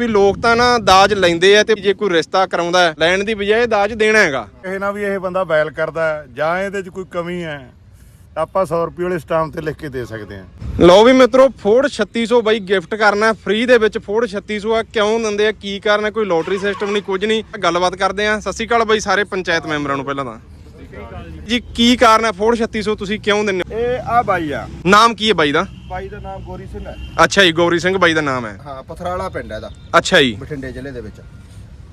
ਵੀ ਲੋਕ ਤਾਂ ਨਾ ਦਾਜ ਲੈਂਦੇ ਆ ਤੇ ਜੇ ਕੋਈ ਰਿਸ਼ਤਾ ਕਰਾਉਂਦਾ ਹੈ, ਲੈਣ ਦੀ ਬਜਾਏ ਦਾਜ ਦੇਣਾ ਹੈਗਾ। ਇਹ ਨਾ ਵੀ ਇਹ ਬੰਦਾ ਬੈਲ ਕਰਦਾ ਹੈ, ਜਾਂ ਇਹਦੇ 'ਚ ਕੋਈ ਕਮੀ ਹੈ ਤਾਂ ਆਪਾਂ 100 ਰੁਪਏ ਵਾਲੇ ਸਟਾਮ ਤੇ ਲਿਖ ਕੇ ਦੇ ਸਕਦੇ ਹਾਂ। ਲਓ ਵੀ ਮਿੱਤਰੋ ਫੋਰਡ 3600 ਬਾਈ ਗਿਫਟ ਕਰਨਾ ਫ੍ਰੀ ਦੇ ਵਿੱਚ ਫੋਰਡ 3600 ਆ ਕਿਉਂ ਦਿੰਦੇ ਆ ਕੀ ਕਾਰਨ ਹੈ ਕੋਈ ਲੋਟਰੀ ਸਿਸਟਮ ਨਹੀਂ ਕੁਝ ਨਹੀਂ। ਗੱਲਬਾਤ ਕਰਦੇ ਆ ਸਤਿ ਸ਼੍ਰੀ ਅਕਾਲ ਬਾਈ ਸਾਰੇ ਪੰਚਾਇਤ ਮੈਂਬਰਾਂ ਨੂੰ ਪਹਿਲਾਂ ਤਾਂ। ਜੀ ਕੀ ਕਾਰਨ ਹੈ? ਫੋਰਡ 3600 ਤੁਸੀਂ ਕਿਉਂ ਦਿੰਦੇ ਹੋ? ਇਹ ਆ ਬਾਈ ਆ। ਨਾਮ ਕੀ ਹੈ ਬਾਈ ਦਾ? ਬਾਈ ਦਾ ਨਾਮ ਗੋਰੀ ਸਿੰਘ ਹੈ। ਅੱਛਾ ਜੀ ਗੌਰੀ ਸਿੰਘ ਬਾਈ ਦਾ ਨਾਮ ਹੈ। ਹਾਂ ਪਥਰਾਲਾ ਪਿੰਡ ਹੈ ਇਹਦਾ। ਅੱਛਾ ਜੀ। ਬਠਿੰਡੇ ਜ਼ਿਲ੍ਹੇ ਦੇ ਵਿੱਚ।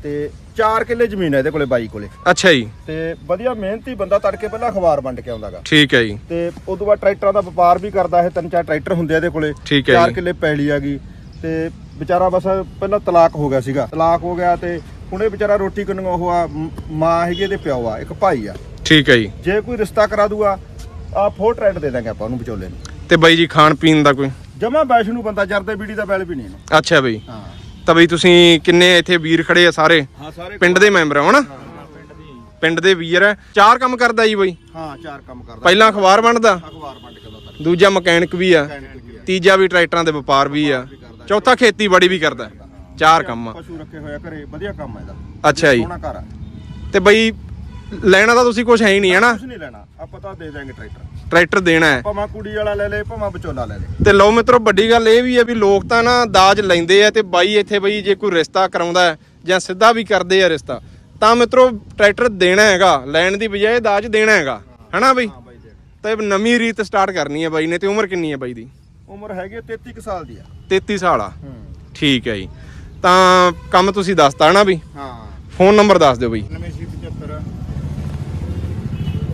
ਤੇ 4 ਕਿੱਲੇ ਜ਼ਮੀਨ ਹੈ ਇਹਦੇ ਕੋਲੇ ਬਾਈ ਕੋਲੇ। ਅੱਛਾ ਜੀ। ਤੇ ਵਧੀਆ ਮਿਹਨਤੀ ਬੰਦਾ ਤੜਕੇ ਪਹਿਲਾਂ ਅਖਬਾਰ ਵੰਡ ਕੇ ਆਉਂਦਾਗਾ ਠੀਕ ਹੈ ਜੀ। ਤੇ ਉਸ ਤੋਂ ਬਾਅਦ ਟਰੈਕਟਰਾਂ ਦਾ ਵਪਾਰ ਵੀ ਕਰਦਾ ਇਹ ਤਿੰਨ ਚਾਰ ਟਰੈਕਟਰ ਹੁੰਦੇ ਆ ਇਹਦੇ ਕੋਲੇ। ਠੀਕ ਹੈ 4 ਜੀ। ਕਿੱਲੇ ਪੈਲੀ ਆਗੀ ਤੇ ਵਿਚਾਰਾ ਬਸ ਪਹਿਲਾਂ ਤਲਾਕ ਹੋ ਗਿਆ ਸੀਗਾ। ਤਲਾਕ ਹੋ ਗਿਆ ਤੇ ਹੁਣ ਇਹ ਵਿਚਾਰਾ ਰੋਟੀ ਕਿੰਨੂ ਉਹ ਆ ਮ- ਮਾਂ ਹੈਗੀ ਇਹਦੇ ਪਿਓ ਆ ਇੱਕ ਭਾਈ ਆ। ਠੀਕ ਹੈ ਜੀ। ਜੇ ਕੋਈ ਰਿਸ਼ਤਾ ਕਰਾ ਦੂਗਾ ਆ ਫੋਰ ਟਰੈਕਟ ਦੇ ਦਾਂਗੇ ਆਪਾਂ ਉਹਨੂੰ ਵਿਚੋਲੇ ਨੂੰ। ਤੇ ਬਾਈ ਜੀ ਖਾਣ ਪੀਣ ਦਾ ਕੋਈ? ਜਮਾ ਵੈਸ਼ਨੂ ਬੰਦਾ ਜਰਦੇ ਬੀੜੀ ਦਾ ਬੈਲ ਵੀ ਨਹੀਂ ਇਹਨੂੰ। ਅੱਛਾ ਬਈ। ਹਾਂ। ਤਾਂ ਬਈ ਤੁਸੀਂ ਕਿੰਨੇ ਇੱਥੇ ਵੀਰ ਖੜੇ ਆ ਸਾਰੇ? ਹਾਂ ਸਾਰੇ ਪਿੰਡ ਦੇ ਮੈਂਬਰ ਹੋ ਨਾ ਪਿੰਡ ਦੇ ਵੀਰ ਹੈ ਚਾਰ ਕੰਮ ਕਰਦਾ ਜੀ ਬਈ? ਹਾਂ ਚਾਰ ਕੰਮ ਕਰਦਾ। ਪਹਿਲਾਂ ਅਖਬਾਰ ਵੰਡਦਾ ਅਖਬਾਰ ਵੰਡ ਕੇ ਲਾਉਂਦਾ ਦੂਜਾ ਮਕੈਨਿਕ ਵੀ ਆ। ਤੀਜਾ ਵੀ ਟਰੈਕਟਰਾਂ ਦੇ ਵਪਾਰ ਵੀ ਆ। ਚੌਥਾ ਖੇਤੀਬਾੜੀ ਵੀ ਕਰਦਾ। ਚਾਰ ਕੰਮ ਆ। ਪਸ਼ੂ ਰੱਖੇ ਹੋਇਆ ਘਰੇ ਵਧੀਆ ਕੰਮ ਹੈ ਇਹਦਾ। ਅੱਛਾ ਜੀ। ਸੋਹਣਾ ਘਰ ਆ। ਤੇ ਬਈ ਲੈਣਾ ਤਾਂ ਤੁਸੀਂ ਕੁਝ ਹੈ ਹੀ ਨਹੀਂ ਹੈ ਨਾ? ਕੁਝ ਨਹੀਂ ਲੈਣਾ। ਆਪਾਂ ਤਾਂ ਦੇ ਦਾਂਗੇ ਟਰੈਕਟਰ। ਟਰੈਕਟਰ ਦੇਣਾ ਹੈ। ਭਾਵੇਂ ਕੁੜੀ ਵਾਲਾ ਲੈ ਲੈ ਭਾਵੇਂ ਵਿਚੋਲਾ ਲੈ ਲੈ। ਤੇ ਲਓ ਮਿੱਤਰੋ ਵੱਡੀ ਗੱਲ ਇਹ ਵੀ ਹੈ ਵੀ ਲੋਕ ਤਾਂ ਨਾ ਦਾਜ ਲੈਂਦੇ ਆ ਤੇ ਬਾਈ ਇੱਥੇ ਬਈ ਜੇ ਕੋਈ ਰਿਸ਼ਤਾ ਕਰਾਉਂਦਾ ਹੈ ਜਾਂ ਸਿੱਧਾ ਵੀ ਕਰਦੇ ਆ ਰਿਸ਼ਤਾ ਤਾਂ ਮਿੱਤਰੋ ਟਰੈਕਟਰ ਦੇਣਾ ਹੈਗਾ। ਲੈਣ ਦੀ ਬਜਾਏ ਦਾਜ ਦੇਣਾ ਹੈਗਾ। ਹਨਾ ਬਈ? ਹਾਂ ਬਾਈ ਜੀ ਤਾਂ ਨਵੀਂ ਰੀਤ ਸਟਾਰਟ ਕਰਨੀ ਹੈ ਬਾਈ ਨੇ ਤੇ ਉਮਰ ਕਿੰਨੀ ਹੈ ਬਾਈ ਦੀ? ਉਮਰ ਹੈਗੀ 33 ਕੁ ਸਾਲ ਦੀ ਆ। 33 ਸਾਲ ਆ। ਠੀਕ ਹੈ ਜੀ। ਤਾਂ ਕੰਮ ਤੁਸੀਂ ਦੱਸਤਾ ਨਾ ਵੀ ਹਾਂ। ਫੋਨ ਨੰਬਰ ਦੱਸ ਦਿਓ ਬਈ। 9675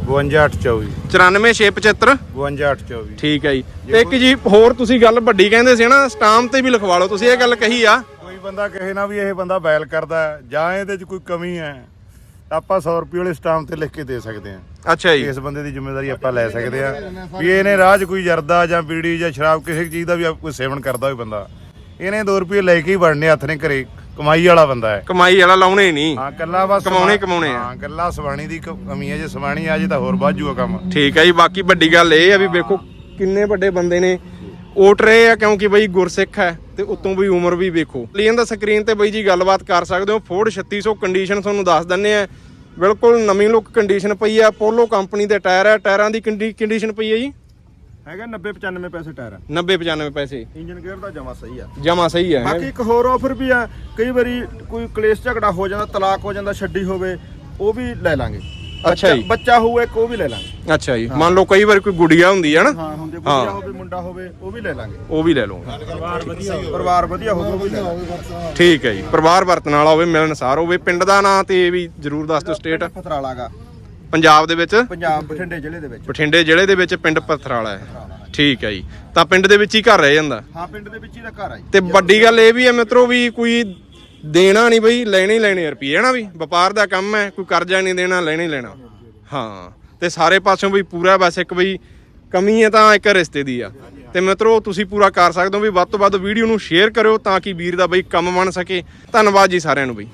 52824 94675 52824 ਠੀਕ ਹੈ ਜੀ। ਤੇ ਇੱਕ ਜੀ ਹੋਰ ਤੁਸੀਂ ਗੱਲ ਵੱਡੀ ਕਹਿੰਦੇ ਸੀ ਨਾ ਸਟਾਮ ਤੇ ਵੀ ਲਿਖਵਾ ਲਓ ਤੁਸੀਂ ਇਹ ਗੱਲ ਕਹੀ ਆ। ਕੋਈ ਬੰਦਾ ਕਹੇ ਨਾ ਵੀ ਇਹ ਬੰਦਾ ਬੈਲ ਕਰਦਾ ਹੈ, ਜਾਂ ਇਹਦੇ 'ਚ ਕੋਈ ਕਮੀ ਹੈ ਆਪਾਂ 100 ਰੁਪਏ ਵਾਲੇ ਸਟਾਮ ਤੇ ਲਿਖ ਕੇ ਦੇ ਸਕਦੇ ਹਾਂ। ਅੱਛਾ ਜੀ। ਇਸ ਬੰਦੇ ਦੀ ਜ਼ਿੰਮੇਵਾਰੀ ਆਪਾਂ ਲੈ ਸਕਦੇ ਹਾਂ। ਵੀ ਇਹਨੇ ਰਾਜ ਕੋਈ ਜਰਦਾ ਜਾਂ ਬੀੜੀ ਜਾਂ ਸ਼ਰਾਬ ਕਿਸੇ ਚੀਜ਼ ਦਾ ਵੀ ਕੋਈ ਸੇਵਨ ਕਰਦਾ ਹੋਵੇ ਬੰਦਾ। ਇਹਨੇ 2 ਰੁਪਏ ਲੈ ਕੇ ਹੀ ਵੜਨੇ ਹੱਥ ਨੇ ਘਰੇ। ਕਮਾਈ ਵਾਲਾ ਬੰਦਾ ਹੈ। ਕਮਾਈ ਵਾਲਾ ਲਾਉਣੇ ਨਹੀਂ। ਹਾਂ ਕੱਲਾ ਬਸ ਕਮਾਉਣੇ- ਕਮਾਉਣੇ ਆ। ਹਾਂ ਕੱਲਾ ਸਵਾਣੀ ਦੀ ਕ- ਕਮੀ ਹੈ ਜੇ ਸਵਾਣੀ ਆ ਜੇ ਤਾਂ ਹੋਰ ਵਾਜੂਗਾ ਕੰਮ। ਠੀਕ ਹੈ ਜੀ ਬਾਕੀ ਵੱਡੀ ਗੱਲ ਇਹ ਆ ਵੀ ਵੇਖੋ ਕਿੰਨੇ ਵੱਡੇ ਬੰਦੇ ਨੇ। ਓਟ ਰਹੇ ਆ ਕਿਉਂਕਿ ਬਈ ਗੁਰਸਿੱਖ ਹੈ ਤੇ ਉਤੋਂ ਵੀ ਉਮਰ ਵੀ ਵੇਖੋ। ਲੀਨ ਦਾ ਸਕਰੀਨ ਤੇ ਬਈ ਜੀ ਗੱਲਬਾਤ ਕਰ ਸਕਦੇ ਹੋ। ਫੋਰਡ 3600 ਕੰਡੀਸ਼ਨ ਤੁਹਾਨੂੰ ਦੱਸ ਦਿੰਨੇ ਆ। ਬਿਲਕੁਲ ਨਵੀਂ ਲੁੱਕ ਕੰਡੀਸ਼ਨ ਪਈ ਆ। ਪੋਲੋ ਕੰਪਨੀ ਦੇ ਟਾਇਰ ਆ। ਟਾਇਰਾਂ ਦੀ ਕੰਡੀਸ਼ਨ ਪਈ ਹੈ ਜੀ। ਹੈਗਾ 90 95 ਪੈਸੇ ਟਾਇਰ 90 95 ਪੈਸੇ। ਇੰਜਨ ਗੇਅਰ ਦਾ ਜਮਾ ਸਹੀ ਆ। ਜਮਾ ਸਹੀ ਹੈ ਬਾਕੀ ਇੱਕ ਹੋਰ ਆਫਰ ਵੀ ਆ ਕਈ ਵਾਰੀ ਕੋਈ ਕਲੇਸ਼ ਝਗੜਾ ਹੋ ਜਾਂਦਾ ਤਲਾਕ ਹੋ ਜਾਂਦਾ ਛੱਡੀ ਹੋਵੇ ਉਹ ਵੀ ਲੈ ਲਾਂਗੇ। ਅੱਛਾ ਜੀ। ਬੱਚਾ ਹੋਊ ਇੱਕ ਉਹ ਵੀ ਲੈ ਲਾਂਗੇ। ਅੱਛਾ ਜੀ। ਮੰਨ ਲਓ ਕਈ ਵਾਰ ਕੋਈ ਗੁੜੀਆ ਹੁੰਦੀ ਹੈ ਨਾ। ਹਾਂ ਹੁੰਦੇ ਹਾਂ। ਗੁੱਡੀਆ ਹੋਵੇ ਮੁੰਡਾ ਹੋਵੇ ਉਹ ਵੀ ਲੈ ਲਾਂਗੇ। ਉਹ ਵੀ ਲੈ ਲਓ। ਪਰਿਵਾਰ ਵਧੀਆ ਹੋਵੇ। ਉਹ ਵੀ ਲੈ ਲਾਂਗੇ। ਠੀਕ ਹੈ ਜੀ। ਪਰਿਵਾਰ ਵਰਤਣ ਵਾਲਾ ਹੋਵੇ ਮਿਲਣਸਾਰ ਹੋਵੇ। ਪਿੰਡ ਦਾ ਨਾਂ ਤੇ ਵੀ ਜਰੂਰ ਦੱਸ ਦਿਓ ਸਟੇਟ ਪਥਰਾਲਾਗਾ। ਪੰਜਾਬ ਦੇ ਵਿੱਚ? ਪੰਜਾਬ ਬਠਿੰਡੇ ਜ਼ਿਲ੍ਹੇ ਦੇ ਵਿੱਚ। ਬਠਿੰਡੇ ਜ਼ਿਲ੍ਹੇ ਦੇ ਵਿੱਚ ਪਿੰਡ ਪਥਰਾਲਾ ਹੈ। ਠੀਕ ਹੈ ਜੀ। ਤਾਂ ਪਿੰਡ ਦੇ ਵਿੱਚ ਹੀ ਘਰ ਰਹਿ ਜਾਂਦਾ? ਹਾਂ ਪਿੰਡ ਦੇ ਵਿੱਚ ਹੀ ਦਾ ਘਰ ਆ ਜੀ। ਤੇ ਵੱਡੀ ਗੱਲ ਇਹ ਵੀ ਹੈ ਮਿੱਤਰੋ ਵੀ ਕੋਈ ਦੇਣਾ ਨਹੀਂ ਬਈ ਲੈਣੇ ਹੀ ਲੈਣੇ ਰੁਪਏ ਹੈ ਨਾ ਵੀ? ਵਪਾਰ ਦਾ ਕੰਮ ਹੈ ਕੋਈ ਕਰਜ਼ਾ ਨਹੀਂ ਦੇਣਾ ਲੈਣਾ ਹੀ ਲੈਣਾ। ਹਾਂ ਤੇ ਸਾਰੇ ਪਾਸਿਓਂ ਵੀ ਪੂਰਾ ਬਸ ਇੱਕ ਬਈ ਕਮੀ ਹੈ ਤਾਂ ਇੱਕ ਰਿਸ਼ਤੇ ਦੀ ਆ। ਤੇ ਮਿੱਤਰੋ ਤੁਸੀਂ ਪੂਰਾ ਕਰ ਸਕਦੇ ਹੋ ਵੀ ਵੱਧ ਤੋਂ ਵੱਧ ਵੀਡੀਓ ਨੂੰ ਸ਼ੇਅਰ ਕਰਿਓ ਤਾਂ ਕਿ ਵੀਰ ਦਾ ਬਈ ਕੰਮ ਬਣ ਸਕੇ। ਧੰਨਵਾਦ ਜੀ ਸਾਰਿਆਂ ਨੂੰ ਬਈ।